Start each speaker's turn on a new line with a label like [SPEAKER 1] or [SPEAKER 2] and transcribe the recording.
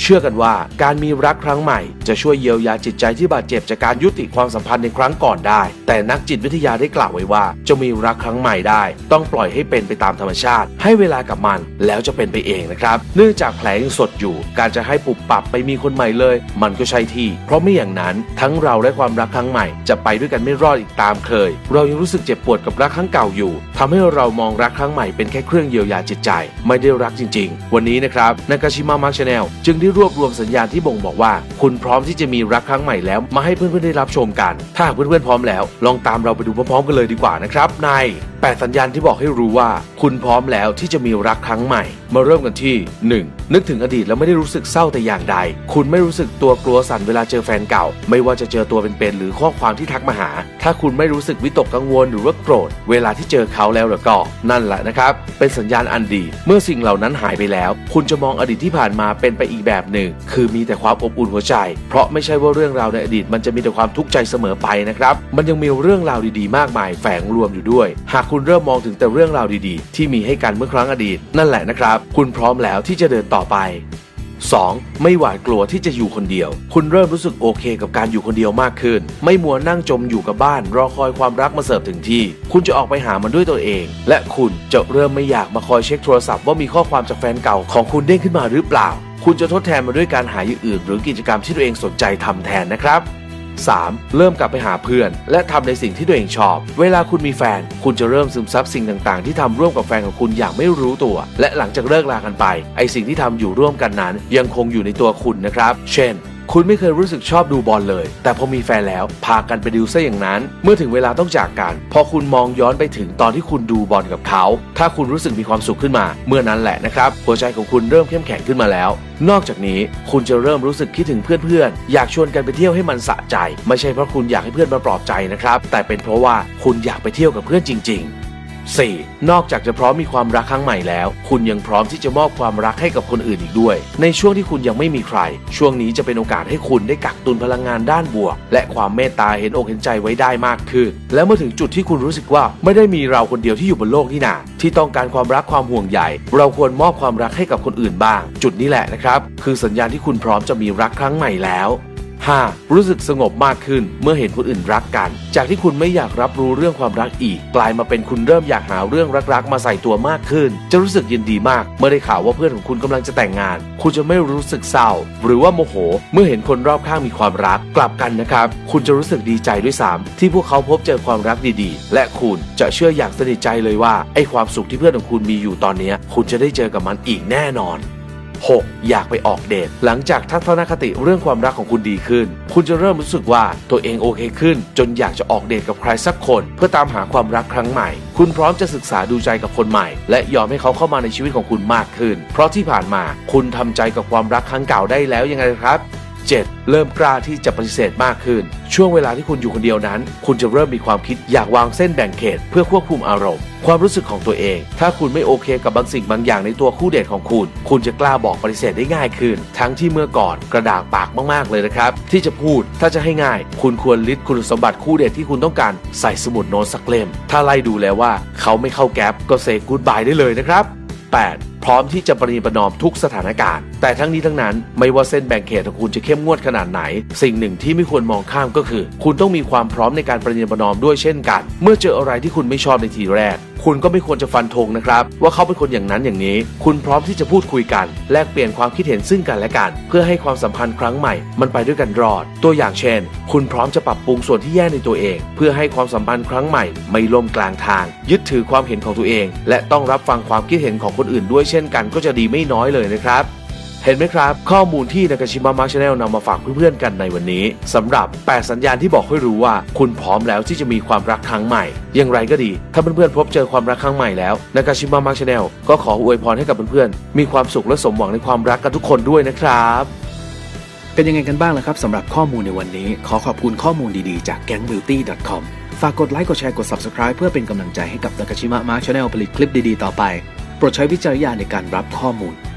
[SPEAKER 1] เชื่อกันว่าการมีรักครั้งใหม่ จะช่วยเยียวยาจิตใจที่บาดเจ็บจากการยุติความสัมพันธ์ในครั้งก่อนได้ แต่นักจิตวิทยาได้กล่าวไว้ว่า จะมีรักครั้งใหม่ได้ ต้องปล่อยให้เป็นไปตามธรรมชาติ ให้เวลากับมันแล้วจะเป็นไปเองนะครับ เนื่องจากแผลยังสดอยู่ การจะให้ปุบปับไปมีคนใหม่เลย มันก็ใช่ที่ เพราะไม่อย่างนั้นทั้งเราและความรักครั้งใหม่ จะไปด้วยกันไม่รอดอีกตามเคย เรายังรู้สึกเจ็บปวดกับรักครั้งเก่าอยู่ทำให้เรามองรักครั้งใหม่เป็นแค่เครื่องเยียวยาจิตใจ ไม่ได้รักจริง ๆ วันนี้นะครับนากาชิมะมาร์ชแนลจึงได้รวบรวมสัญญาณที่บ่งบอกว่า คุณพร้อมที่จะมีรักครั้งใหม่แล้วมาให้เพื่อนๆได้รับชมกัน ถ้าหากเพื่อนๆพร้อมแล้ว ลองตามเราไปดูพร้อมๆกันเลยดีกว่านะครับใน8สัญญาณที่บอกให้รู้ว่า คุณพร้อมแล้วที่จะมีรักครั้งใหม่ มาเริ่มกันที่ 1. นึกถึงอดีตแล้วไม่ได้รู้สึกเศร้าแต่อย่างใด คุณไม่รู้สึกตัวกลัวสั่นเวลาเจอแฟนเก่า ไม่ว่าจะเจอตัวเป็นๆหรือข้อความที่ทักมาหา ถ้าคุณไม่รู้สึกวิตกกังวลหรือว่าโกรธ เวลาที่เจอเขาแล้วหรือก็นั่นแหละนะครับ เป็นสัญญาณอันดี เมื่อสิ่งเหล่านั้นหายไปแล้ว คุณจะมองอดีตที่ผ่านมาเป็นไปอีกแบบหนึ่ง คือมีแต่ความอบอุ่นหัวใจ เพราะไม่ใช่ว่าเรื่องราวในอดีตมันจะมีแต่ความทุกข์ใจเสมอไปนะครับ มันยังมีเรื่องราวดีๆ มากมายแฝงรวมอยู่ด้วย หากคุณเริ่มมองถึงแต่เรื่องราวดีๆ ที่มีให้กันเมื่อครั้งอดีต นั่นแหละนะครับ คุณพร้อมแล้วที่จะเดินต่อไป 2. ไม่หวาดกลัวที่จะอยู่คนเดียว คุณเริ่มรู้สึกโอเคกับการอยู่คนเดียวมากขึ้น ไม่มัวนั่งจมอยู่กับบ้าน รอคอยความรักมาเสิร์ฟถึงที่ คุณจะออกไปหามันด้วยตัวเอง และคุณจะเริ่มไม่อยากมาคอยเช็คโทรศัพท์ว่ามีข้อความจากแฟนเก่าของคุณเด้งขึ้นมาหรือเปล่า คุณจะทดแทนมาด้วยการหาอย่างอื่น หรือกิจกรรมที่ตัวเองสนใจทำแทนนะครับ 3. เริ่มกลับไปหาเพื่อน และทำในสิ่งที่ตัวเองชอบ เวลาคุณมีแฟน คุณจะเริ่มซึมซับสิ่งต่างๆ ที่ทำร่วมกับแฟนของคุณอย่างไม่รู้ตัว และหลังจากเลิกลากันไป ไอสิ่งที่ทำอยู่ร่วมกันนั้น ยังคงอยู่ในตัวคุณนะครับ เช่น คุณไม่เคยรู้สึกชอบดูบอลเลย แต่พอมีแฟนแล้วพากันไปดูซะอย่างนั้น เมื่อถึงเวลาต้องจากกัน พอคุณมองย้อนไปถึงตอนที่คุณดูบอลกับเขา ถ้าคุณรู้สึกมีความสุขขึ้นมา เมื่อนั้นแหละนะครับ หัวใจของคุณเริ่มเข้มแข็งขึ้นมาแล้ว นอกจากนี้คุณจะเริ่มรู้สึกคิดถึงเพื่อนๆ อยากชวนกันไปเที่ยวให้มันสะใจ ไม่ใช่เพราะคุณอยากให้เพื่อนมาปลอบใจนะครับ แต่เป็นเพราะว่าคุณอยากไปเที่ยวกับเพื่อนจริง ๆ 4. นอกจากจะพร้อมมีความรักครั้งใหม่แล้ว คุณยังพร้อมที่จะมอบความรักให้กับคนอื่นอีกด้วย ในช่วงที่คุณยังไม่มีใคร ช่วงนี้จะเป็นโอกาสให้คุณได้กักตุนพลังงานด้านบวก และความเมตตาเห็นอกเห็นใจไว้ได้มากขึ้น และเมื่อถึงจุดที่คุณรู้สึกว่าไม่ได้มีเราคนเดียวที่อยู่บนโลกนี่นาที่ต้องการความรักความห่วงใยเราควรมอบความรักให้กับคนอื่นบ้าง จุดนี้แหละนะครับ คือสัญญาณที่คุณพร้อมจะมีรักครั้งใหม่แล้ว 5. รู้สึกสงบมากขึ้นเมื่อเห็นคนอื่นรักกัน จากที่คุณไม่อยากรับรู้เรื่องความรักอีก กลายมาเป็นคุณเริ่มอยากหาเรื่องรักๆ มาใส่ตัวมากขึ้น จะรู้สึกยินดีมาก เมื่อได้ข่าวว่าเพื่อนของคุณกำลังจะแต่งงาน คุณจะไม่รู้สึกเศร้า หรือว่าโมโห เมื่อเห็นคนรอบข้างมีความรักกลับกันนะครับ คุณจะรู้สึกดีใจด้วยซ้ำที่พวกเขาพบเจอความรักดีๆ และคุณจะเชื่ออย่างสนิทใจเลยว่าไอ้ความสุขที่เพื่อนของคุณมีอยู่ตอนนี้ คุณจะได้เจอกับมันอีกแน่นอน 6. อยากไปออกเดท หลังจากทัศนคติเรื่องความรักของคุณดีขึ้น คุณจะเริ่มรู้สึกว่าตัวเองโอเคขึ้น จนอยากจะออกเดทกับใครสักคน เพื่อตามหาความรักครั้งใหม่ คุณพร้อมจะศึกษาดูใจกับคนใหม่ และยอมให้เขาเข้ามาในชีวิตของคุณมากขึ้น เพราะที่ผ่านมาคุณทำใจกับความรักครั้งเก่าได้แล้วยังไงครับ 7. เริ่มกล้าที่จะปฏิเสธมากขึ้น ช่วงเวลาที่คุณอยู่คนเดียวนั้น คุณจะเริ่มมีความคิดอยากวางเส้นแบ่งเขต เพื่อควบคุมอารมณ์ ความรู้สึกของตัวเอง ถ้าคุณไม่โอเคกับบางสิ่งบางอย่างในตัวคู่เดทของคุณ คุณจะกล้าบอกปฏิเสธได้ง่ายขึ้น ทั้งที่เมื่อก่อนกระดากปากมากๆเลยนะครับ ที่จะพูดถ้าจะให้ง่าย คุณควรลิสต์คุณสมบัติคู่เดทที่คุณต้องการใส่สมุดโน้ตสักเล่ม ถ้าไล่ดูแล้วว่าเขาไม่เข้าแก๊ปก็เซกูดบายได้เลยนะครับ 8. พร้อมที่จะปรีประนอมทุกสถานการณ์แต่ทั้งนี้ทั้งนั้นไม่ว่าเส้นแบ่งเขตของคุณจะเข้มงวดขนาดไหน สิ่งหนึ่งที่ไม่ควรมองข้ามก็คือ คุณต้องมีความพร้อมในการประนีประนอมด้วยเช่นกัน เมื่อเจออะไรที่คุณไม่ชอบในทีแรก คุณก็ไม่ควรจะฟันธงนะครับ ว่าเขาเป็นคนอย่างนั้นอย่างนี้ คุณพร้อมที่จะพูดคุยกัน แลกเปลี่ยนความคิดเห็นซึ่งกันและกัน เพื่อให้ความสัมพันธ์ครั้งใหม่ มันไปด้วยกันรอด ตัวอย่างเช่น คุณพร้อมจะปรับปรุงส่วนที่แย่ในตัวเอง เพื่อให้ความสัมพันธ์ครั้งใหม่ ไม่ล่มกลางทาง ยึดถือความเห็นของตัวเอง และต้องรับฟังความคิดเห็นของคนอื่นด้วยเช่นกันก็จะดีไม่น้อยเลยนะครับ เห็นไหมครับ ข้อมูลที่นากาชิมะมาร์ชแนลนำมาฝากเพื่อนๆกันในวันนี้สำหรับ 8 สัญญาณที่บอกให้รู้ว่า คุณพร้อมแล้วที่จะมีความรักครั้งใหม่ อย่างไรก็ดี ถ้าเพื่อนๆพบเจอความรักครั้งใหม่แล้วนากาชิมะมาร์ชแนลก็ขออวยพรให้กับเพื่อนๆมีความสุขและสมหวังในความรักกันทุกคนด้วยนะครับ
[SPEAKER 2] เป็นยังไงกันบ้างล่ะครับสำหรับข้อมูลในวันนี้ ขอขอบคุณข้อมูลดีๆจาก gangbeauty.com ฝากกดไลค์กดแชร์กด Subscribe เพื่อเป็นกำลังใจให้กับนากาชิมะมาร์ชแนลผลิตคลิปดีๆต่อไป โปรดใช้วิจารณญาณในการรับข้อมูล